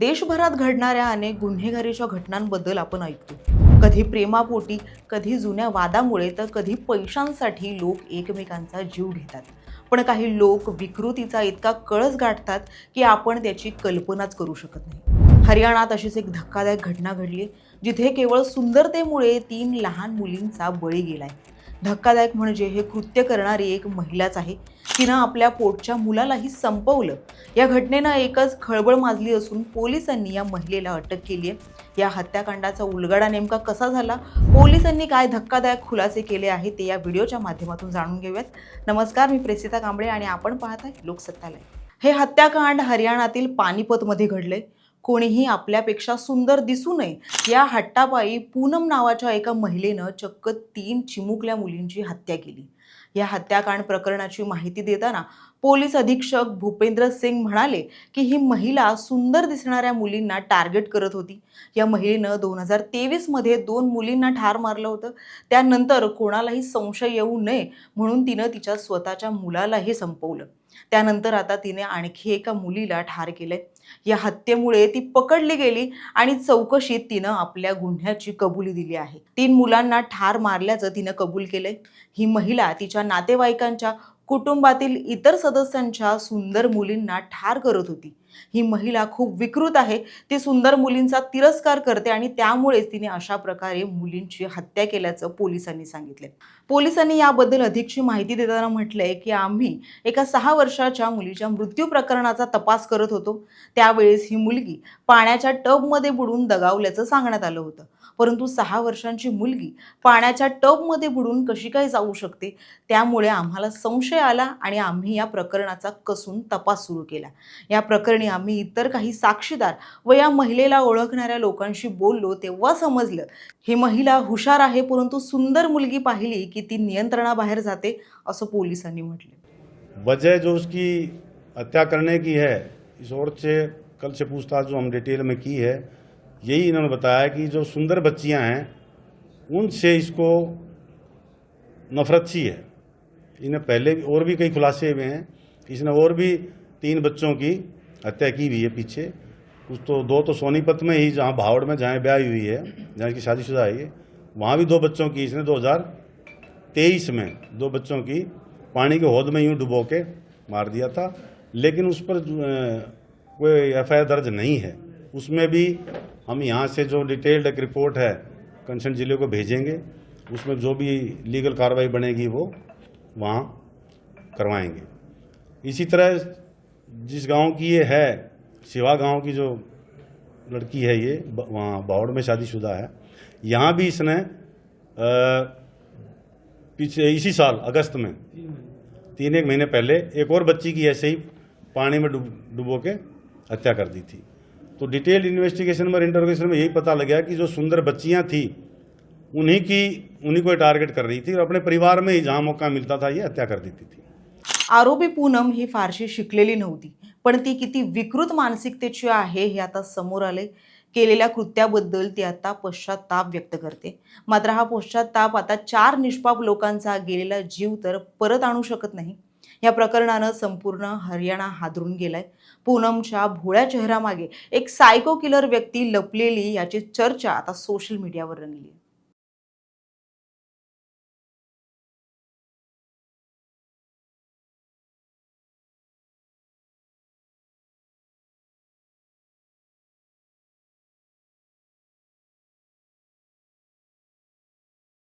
देशभरात घडणाऱ्या अनेक गुन्हेगारीच्या घटनांबद्दल आपण ऐकतो. कधी प्रेमापोटी कधी जुन्या वादामुळे तर कधी पैशांसाठी लोक एकमेकांचा जीव घेतात. पण काही लोक विकृतीचा इतका कळस गाठतात की आपण त्याची कल्पनाच करू शकत नाही. हरियाणात अशीच एक धक्कादायक घटना घडली जिथे केवळ सुंदरतेमुळे तीन लहान मुलींचा बळी गेलाय. धक्कादायक म्हणजे हे कृत्य करणारी एक महिलाच आहे. तिनं आपल्या पोटच्या मुलालाही संपवलं. या घटनेनं एकच खळबळ माजली असून पोलिसांनी या महिलेला अटक केली आहे या हत्याकांडाचा उलगडा नेमका कसा झाला? पोलिसांनी काय धक्कादायक खुलासे केले आहे ते या व्हिडिओच्या माध्यमातून जाणून घेऊयात. नमस्कार मी प्रेसिता कांबळे आणि आपण पाहत आहे लोकसत्तालय हे हत्याकांड हरियाणातील पानिपतमध्ये घडले कोणीही आपल्यापेक्षा सुंदर दिसू नये. या हट्टापायी पूनम नावाच्या एका महिलेनं चक्क तीन चिमुकल्या मुलींची हत्या केली. या हत्याकांड प्रकरणाची माहिती देताना पोलीस अधीक्षक भूपेंद्र सिंग म्हणाले की ही महिला सुंदर दिसणाऱ्या मुलींना टार्गेट करत होती. या महिलेनं दोन हजार तेवीसमध्ये दोन मुलींना ठार मारलं होतं. त्यानंतर कोणालाही संशय येऊ नये म्हणून तिनं तिच्या स्वतःच्या मुलाला हे संपवलं. त्यानंतर आता तिने आणखी एका मुलीला ठार केलंय. या हत्येमुळे ती पकडली गेली आणि चौकशीत तिनं आपल्या गुन्ह्याची कबुली दिली आहे. तीन मुलांना ठार मारल्याचं तिनं कबूल केलंय. ही महिला तिच्या नातेवाईकांच्या कुटुंबातील इतर सदस्यांच्या सुंदर मुलींना ठार करत होती. ही महिला खूप विकृत आहे. ती सुंदर मुलींचा तिरस्कार करते आणि त्यामुळेच तिने अशा प्रकारे मुलींची हत्या केल्याचं पोलिसांनी सांगितले पोलिसांनी याबद्दल अधिकची माहिती देताना म्हटलंय की आम्ही एका सहा वर्षाच्या मुलीच्या मृत्यू प्रकरणाचा तपास करत होतो. त्यावेळेस ही मुलगी पाण्याच्या टबमध्ये बुडून दगावल्याचं सांगण्यात आलं होतं. परंतु सहा वर्षांची मुलगी पाण्याच्या टबमध्ये बुडून कशी काय जाऊ शकते? त्यामुळे आम्हाला संशय आला आणि आम्ही या प्रकरणाचा कसून तपास सुरू केला. या प्रकरणी आम्ही इतर काही साक्षीदार व या महिलेला ओळखणाऱ्या लोकांशी बोललो तेव्हा समजलं ही महिला हुशार आहे परंतु सुंदर मुलगी पाहिली की ती नियंत्रणाबाहेर जाते असं पोलिसांनी म्हटले. वजह जो उसकी हत्या करने की है इस औरत से कल से पूछताछ जो हम डिटेल में की है यही इन्होंने बताया कि जो सुंदर बच्चियां हैं उनसे इसको नफरत सी है। इन्हें पहले भी और भी कई खुलासे हुए हैं इसने और भी तीन बच्चों की हत्या की हुई है पीछे। कुछ तो दो तो सोनीपत में ही जहाँ भावड़ में जहाँ ब्याह हुई है जहाँ की शादीशुदा आई है वहाँ भी दो बच्चों की, इसने 2023 में दो बच्चों की पानी के होद में यूँ डुबो के मार दिया था। लेकिन उस पर कोई एफ़ दर्ज नहीं है। उसमें भी हम यहाँ से जो डिटेल्ड एक रिपोर्ट है कंसर्न ज़िले को भेजेंगे। उसमें जो भी लीगल कार्रवाई बनेगी वो वहाँ करवाएँगे। इसी तरह जिस गाँव की ये है सिवा गाँव की जो लड़की है ये वहाँ बावड़ में शादीशुदा है यहाँ भी इसने अ, पीछे इसी साल अगस्त में तीन एक महीने पहले एक और बच्ची की ऐसे ही पानी में डुबो के हत्या कर दी थी। तो डिटेल इन्वेस्टिगेशन में इंटरोगेशन में यही पता लग गया कि जो सुंदर बच्चियाँ थी उन्हीं की उन्हीं को टारगेट कर रही थी और अपने परिवार में ही जहाँ मौका मिलता था ये हत्या कर देती थी। आरोपी पूनम ही फारशी शिकलेली नव्हती. पण ती किती विकृत मानसिकतेची आहे हे आता समोर आले केलेल्या कृत्याबद्दल ती आता पश्चाताप व्यक्त करते. मात्र हा पश्चाताप आता चार निष्पाप लोकांचा गेलेला जीव तर परत आणू शकत नाही. या प्रकरणानं संपूर्ण हरियाणा हादरून गेलाय. पूनमच्या भोळ्या चेहऱ्यामागे एक सायको किलर व्यक्ती लपलेली याची चर्चा आता सोशल मीडियावर रंगली आहे.